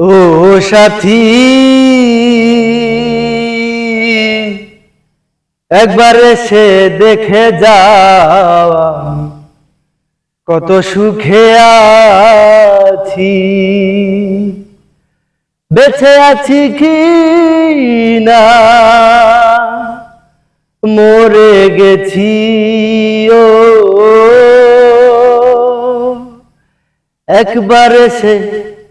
ও সাথী। একবার এসে দেখে যাও, কত সুখে আছি। বেঁচে আছি কি না? মরে গেছি, ও। একবার এসে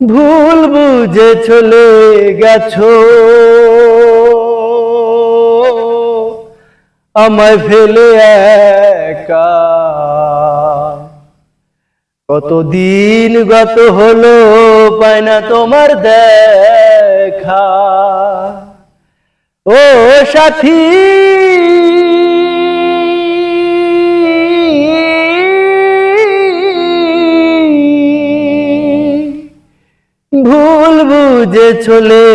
ভুল বুঝে চলে গেছো। আমায় ফেলে একা। কতদিন গত হলো পায় না তোমার দেখা। ও সাথী বুঝে চলে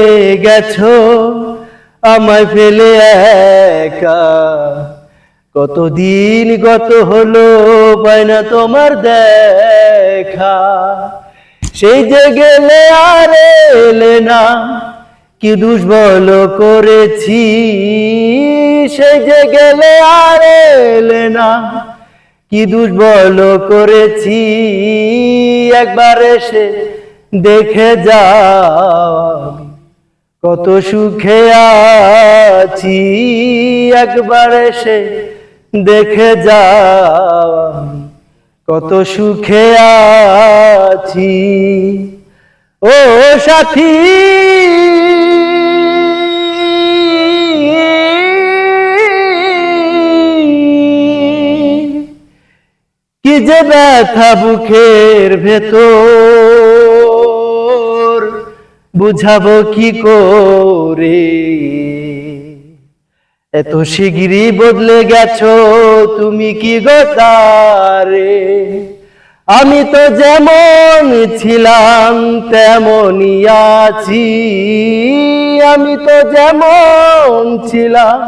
গেছো, আমায় ফেলে একা। কতদিন গত হলো পায় না তোমার দেখা। সেই যে গেলে আর এলে না, কি দুর্বল করেছি। সেই যে গেলে আর এলে না, কি দুর্বল করেছি। একবার এসে দেখে যা কত সুখে আছি, একবার এসে দেখে যা কত সুখে আছি। ও সাথী, কি যে ব্যথা বুকের ভেতর। বুঝাবো কি করে? এত শিগগিরই বদলে গেছো, তুমি কি গোতারে আমি তো যেমন ছিলাম, তেমনই আছি। আমি তো যেমন ছিলাম,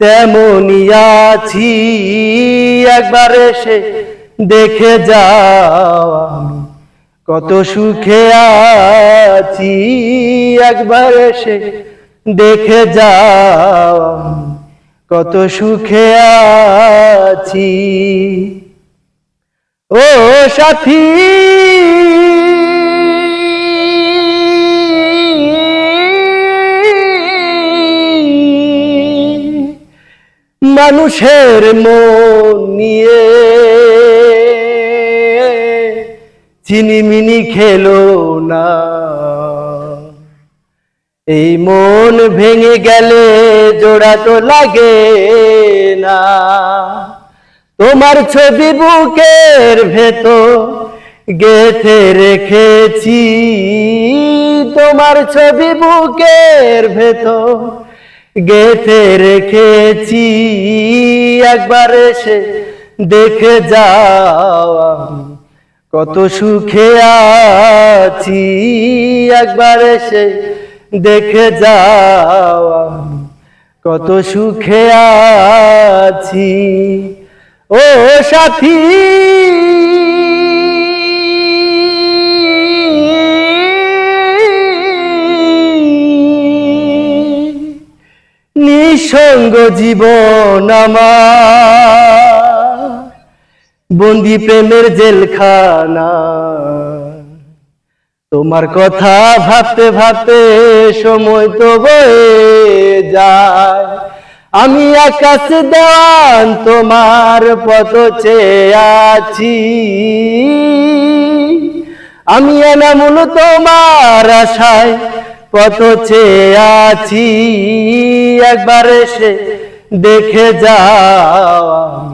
তেমনই আছি। একবার এসে দেখে যাও আমি। কত সুখে আছি, একবার এসে দেখে যাও। কত সুখে আছি। ও সাথী, মানুষের মন নিয়ে চিনিমিনি খেলো না। এই মন ভেঙে গেলে জোড়া তো লাগে না। তোমার ছবি বুকের ভেতর গেথে রেখেছি। তোমার ছবি বুকের ভেতর গেথে রেখেছি। একবার এসে দেখে যাও কত সুখে আছি, একবার এসে দেখে যাও কত সুখে আছি। ও সাথী, নিঃসঙ্গ জীবন আমার। বন্দি প্রেমের জেলখানা। তোমার কথা ভাবতে ভাবতে সময় তো বয়ে যায়। আমি আকাশ দেওয়ান তোমার পথ আছি। আমি এনামুল তোমার আশায় পথ আছি। একবার এসে দেখে যাও।